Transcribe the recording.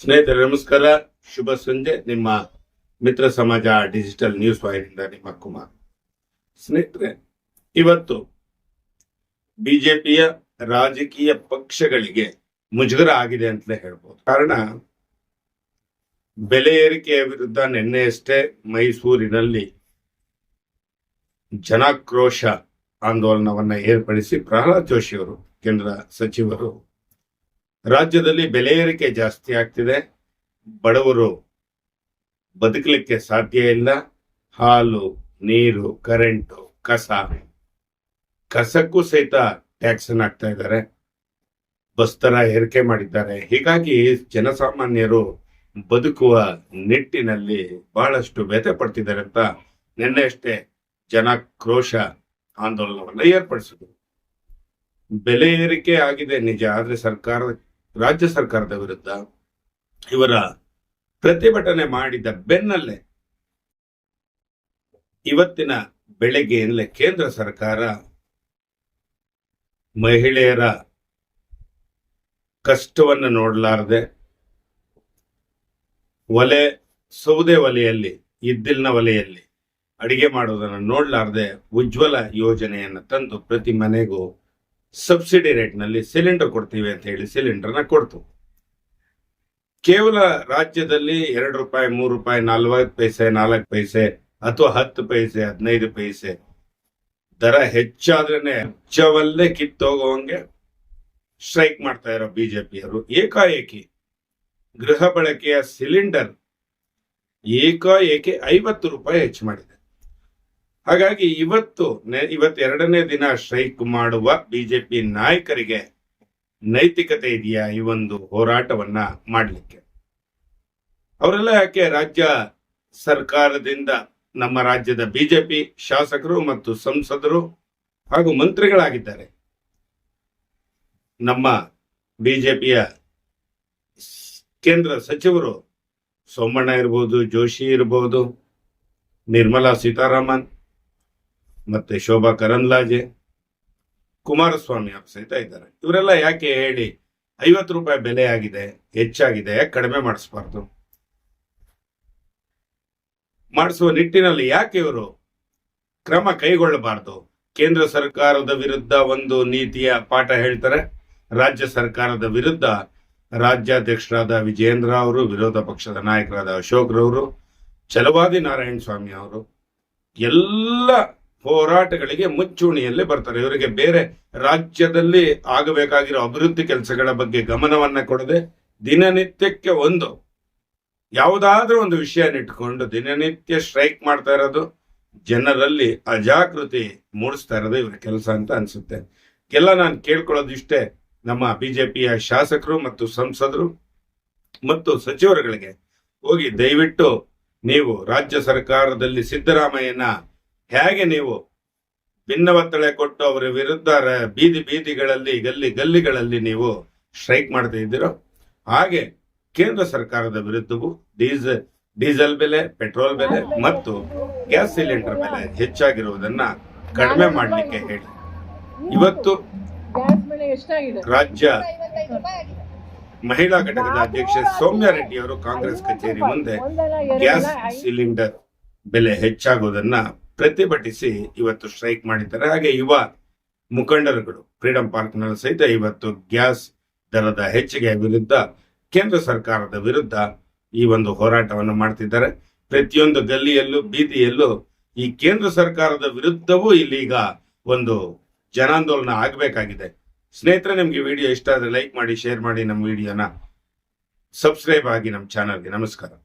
ಸ್ನೇಹಿತರೆ, ನಮಸ್ಕಾರ. ಶುಭ ಸಂಜೆ. ನಿಮ್ಮ ಮಿತ್ರ ಸಮಾಜ ಡಿಜಿಟಲ್ ನ್ಯೂಸ್ ವಾಹಿನಿಯಿಂದ ನಿಮ್ಮ ಕುಮಾರ್. ಸ್ನೇಹಿತರೆ, ಇವತ್ತು ಬಿಜೆಪಿಯ ರಾಜಕೀಯ ಪಕ್ಷಗಳಿಗೆ ಮುಜುಗರ ಆಗಿದೆ ಅಂತಲೇ ಹೇಳ್ಬೋದು. ಕಾರಣ, ಬೆಲೆ ಏರಿಕೆಯ ವಿರುದ್ಧ ನಿನ್ನೆಯಷ್ಟೇ ಮೈಸೂರಿನಲ್ಲಿ ಜನಾಕ್ರೋಶ ಆಂದೋಲನವನ್ನ ಏರ್ಪಡಿಸಿ ಪ್ರಹ್ಲಾದ್ ಜೋಶಿಯವರು ಕೇಂದ್ರ ಸಚಿವರು ರಾಜ್ಯದಲ್ಲಿ ಬೆಲೆ ಏರಿಕೆ ಜಾಸ್ತಿ ಆಗ್ತಿದೆ. ಬಡವರು ಬದುಕಲಿಕ್ಕೆ ಸಾಧ್ಯ ಇಲ್ಲ. ಹಾಲು, ನೀರು ಕರೆಂಟು ಕಸ, ಕಸಕ್ಕೂ ಸಹಿತ ಟ್ಯಾಕ್ಸ್ ಹಾಕ್ತಾ ಇದ್ದಾರೆ. ಬಸ್ ತರ ಏರಿಕೆ ಮಾಡಿದ್ದಾರೆ. ಹೀಗಾಗಿ ಜನಸಾಮಾನ್ಯರು ಬದುಕುವ ನಿಟ್ಟಿನಲ್ಲಿ ಬಹಳಷ್ಟು ವ್ಯಥೆ ಪಡ್ತಿದ್ದಾರೆ ಅಂತ ನಿನ್ನೆ ಅಷ್ಟೇ ಜನಾಕ್ರೋಶ ಆಂದೋಲನವನ್ನ ಏರ್ಪಡಿಸಿದ್ರು. ಬೆಲೆ ಏರಿಕೆ ಆಗಿದೆ ನಿಜ, ಆದರೆ ಸರ್ಕಾರ ರಾಜ್ಯ ಸರ್ಕಾರದ ವಿರುದ್ಧ ಇವರ ಪ್ರತಿಭಟನೆ ಮಾಡಿದ ಬೆನ್ನಲ್ಲೇ ಇವತ್ತಿನ ಬೆಳಗ್ಗೆಯಿಂದಲೇ ಕೇಂದ್ರ ಸರ್ಕಾರ ಮಹಿಳೆಯರ ಕಷ್ಟವನ್ನು ನೋಡಲಾರದೆ ಒಲೆ, ಸೌದೆ ಒಲೆಯಲ್ಲಿ, ಇದ್ದಿಲ್ನ ಒಲೆಯಲ್ಲಿ ಅಡಿಗೆ ಮಾಡೋದನ್ನು ನೋಡಲಾರದೆ ಉಜ್ವಲ ಯೋಜನೆಯನ್ನು ತಂದು ಪ್ರತಿ ಮನೆಗೂ ಸಬ್ಸಿಡಿ ರೇಟ್ನಲ್ಲಿ ಸಿಲಿಂಡರ್ ಕೊಡ್ತೀವಿ ಅಂತ ಹೇಳಿ ಸಿಲಿಂಡರ್ನ ಕೊಡ್ತು. ಕೇವಲ ರಾಜ್ಯದಲ್ಲಿ ಎರಡು ರೂಪಾಯಿ, ಮೂರು ರೂಪಾಯಿ ನಲ್ವತ್ತು ಪೈಸೆ, ನಾಲ್ಕು ಪೈಸೆ ಅಥವಾ ಹತ್ತು ಪೈಸೆ, ಹದಿನೈದು ಪೈಸೆ ದರ ಹೆಚ್ಚಾದ್ರೇನೆ ಹೆಚ್ಚವಲ್ಲೇ ಕಿತ್ತೋಗುವಂಗೆ ಸ್ಟ್ರೈಕ್ ಮಾಡ್ತಾ ಇರೋ ಬಿಜೆಪಿಯವರು. ಏಕಾಏಕಿ ಗೃಹ ಬಳಕೆಯ ಸಿಲಿಂಡರ್ ಏಕಾಏಕಿ ಐವತ್ತು ರೂಪಾಯಿ ಹೆಚ್ಚು ಮಾಡಿದೆ. ಹಾಗಾಗಿ ಇವತ್ತು ಇವತ್ತು ಎರಡನೇ ದಿನ ಸ್ಟ್ರೈಕ್ ಮಾಡುವ ಬಿಜೆಪಿ ನಾಯಕರಿಗೆ ನೈತಿಕತೆ ಇದೆಯಾ ಈ ಒಂದು ಹೋರಾಟವನ್ನ ಮಾಡಲಿಕ್ಕೆ? ಅವರೆಲ್ಲ ಯಾಕೆ ರಾಜ್ಯ ಸರ್ಕಾರದಿಂದ ನಮ್ಮ ರಾಜ್ಯದ ಬಿಜೆಪಿ ಶಾಸಕರು ಮತ್ತು ಸಂಸದರು ಹಾಗೂ ಮಂತ್ರಿಗಳಾಗಿದ್ದಾರೆ. ನಮ್ಮ ಬಿಜೆಪಿಯ ಕೇಂದ್ರ ಸಚಿವರು ಸೋಮಣ್ಣ ಇರ್ಬೋದು, ಜೋಶಿ ಇರ್ಬೋದು, ನಿರ್ಮಲಾ ಸೀತಾರಾಮನ್ ಮತ್ತೆ ಶೋಭಾ ಕರಂದ್ಲಾಜೆ, ಕುಮಾರಸ್ವಾಮಿ ಅವರು ಸಹಿತ ಇದ್ದಾರೆ. ಇವರೆಲ್ಲ ಯಾಕೆ ಹೇಳಿ ಐವತ್ತು ರೂಪಾಯಿ ಬೆಲೆ ಆಗಿದೆ, ಹೆಚ್ಚಾಗಿದೆ, ಯಾಕೆ ಕಡಿಮೆ ಮಾಡಿಸ್ಬಾರ್ದು? ಮಾಡಿಸುವ ನಿಟ್ಟಿನಲ್ಲಿ ಯಾಕೆ ಇವರು ಕ್ರಮ ಕೈಗೊಳ್ಳಬಾರ್ದು? ಕೇಂದ್ರ ಸರ್ಕಾರದ ವಿರುದ್ಧ ಒಂದು ನೀತಿಯ ಪಾಠ ಹೇಳ್ತಾರೆ. ರಾಜ್ಯ ಸರ್ಕಾರದ ವಿರುದ್ಧ ರಾಜ್ಯಾಧ್ಯಕ್ಷರಾದ ವಿಜೇಂದ್ರ ಅವರು, ವಿರೋಧ ಪಕ್ಷದ ನಾಯಕರಾದ ಅಶೋಕ್ ರವರು ಛಲವಾದಿ ನಾರಾಯಣ ಸ್ವಾಮಿ ಅವರು, ಎಲ್ಲ ಹೋರಾಟಗಳಿಗೆ ಮುಂಚೂಣಿಯಲ್ಲಿ ಬರ್ತಾರೆ. ಇವರಿಗೆ ಬೇರೆ ರಾಜ್ಯದಲ್ಲಿ ಆಗಬೇಕಾಗಿರೋ ಅಭಿವೃದ್ಧಿ ಕೆಲಸಗಳ ಬಗ್ಗೆ ಗಮನವನ್ನ ಕೊಡದೆ ದಿನನಿತ್ಯಕ್ಕೆ ಒಂದು, ಯಾವುದಾದ್ರೂ ಒಂದು ವಿಷಯನಿಟ್ಕೊಂಡು ದಿನನಿತ್ಯ ಸ್ಟ್ರೈಕ್ ಮಾಡ್ತಾ ಇರೋದು, ಜನರಲ್ಲಿ ಅಜಾಗೃತಿ ಮೂಡಿಸ್ತಾ ಇರೋದು ಇವರ ಕೆಲಸ ಅಂತ ಅನ್ಸುತ್ತೆ. ಎಲ್ಲ ನಾನು ಕೇಳ್ಕೊಳ್ಳೋದು ಇಷ್ಟೇ. ನಮ್ಮ ಬಿಜೆಪಿಯ ಶಾಸಕರು ಮತ್ತು ಸಂಸದರು ಮತ್ತು ಸಚಿವರುಗಳಿಗೆ ಹೋಗಿ ದಯವಿಟ್ಟು ನೀವು ರಾಜ್ಯ ಸರ್ಕಾರದಲ್ಲಿ ಸಿದ್ದರಾಮಯ್ಯನ ಹೇಗೆ ನೀವು ಭಿನ್ನವತ್ತಳೆ ಕೊಟ್ಟು ಅವರ ವಿರುದ್ಧ ರ- ಬೀದಿ ಬೀದಿಗಳಲ್ಲಿ ಗಲ್ಲಿ ಗಲ್ಲಿಗಳಲ್ಲಿ ನೀವು ಸ್ಟ್ರೈಕ್ ಮಾಡ್ತಾ ಇದ್ದೀರೋ? ಹಾಗೆ ಕೇಂದ್ರ ಸರ್ಕಾರದ ವಿರುದ್ಧವೂ ಡೀಸೆಲ್ ಡೀಸೆಲ್ ಬೆಲೆ ಪೆಟ್ರೋಲ್ ಬೆಲೆ ಮತ್ತು ಗ್ಯಾಸ್ ಸಿಲಿಂಡರ್ ಬೆಲೆ ಹೆಚ್ಚಾಗಿರುವುದನ್ನ ಕಡಿಮೆ ಮಾಡಲಿಕ್ಕೆ ಹೇಳಿ. ಇವತ್ತು ರಾಜ್ಯ ಮಹಿಳಾ ಘಟಕದ ಅಧ್ಯಕ್ಷೆ ಸೌಮ್ಯ ರೆಡ್ಡಿ ಅವರು ಕಾಂಗ್ರೆಸ್ ಕಚೇರಿ ಮುಂದೆ ಗ್ಯಾಸ್ ಸಿಲಿಂಡರ್ ಬೆಲೆ ಹೆಚ್ಚಾಗುವುದನ್ನ ಪ್ರತಿಭಟಿಸಿ ಇವತ್ತು ಸ್ಟ್ರೈಕ್ ಮಾಡಿದ್ದಾರೆ. ಹಾಗೆ ಯುವ ಮುಖಂಡರುಗಳು ಫ್ರೀಡಂ ಪಾರ್ಕ್ನಲ್ಲಿ ಸಹಿತ ಇವತ್ತು ಗ್ಯಾಸ್ ದರದ ಹೆಚ್ಚಿಗೆ ವಿರುದ್ಧ ಕೇಂದ್ರ ಸರ್ಕಾರದ ವಿರುದ್ಧ ಈ ಒಂದು ಹೋರಾಟವನ್ನು ಮಾಡ್ತಿದ್ದಾರೆ. ಪ್ರತಿಯೊಂದು ಗಲ್ಲಿಯಲ್ಲೂ ಬೀದಿಯಲ್ಲೂ ಈ ಕೇಂದ್ರ ಸರ್ಕಾರದ ವಿರುದ್ಧವೂ ಇಲ್ಲೀಗ ಒಂದು ಜನಾಂದೋಲನ ಆಗಬೇಕಾಗಿದೆ. ಸ್ನೇಹಿತರೆ, ನಿಮ್ಗೆ ವಿಡಿಯೋ ಇಷ್ಟ ಆದರೆ ಲೈಕ್ ಮಾಡಿ, ಶೇರ್ ಮಾಡಿ ನಮ್ಮ ವಿಡಿಯೋನ ಸಬ್ಸ್ಕ್ರೈಬ್ ಆಗಿ ನಮ್ಮ ಚಾನಲ್ಗೆ ನಮಸ್ಕಾರ.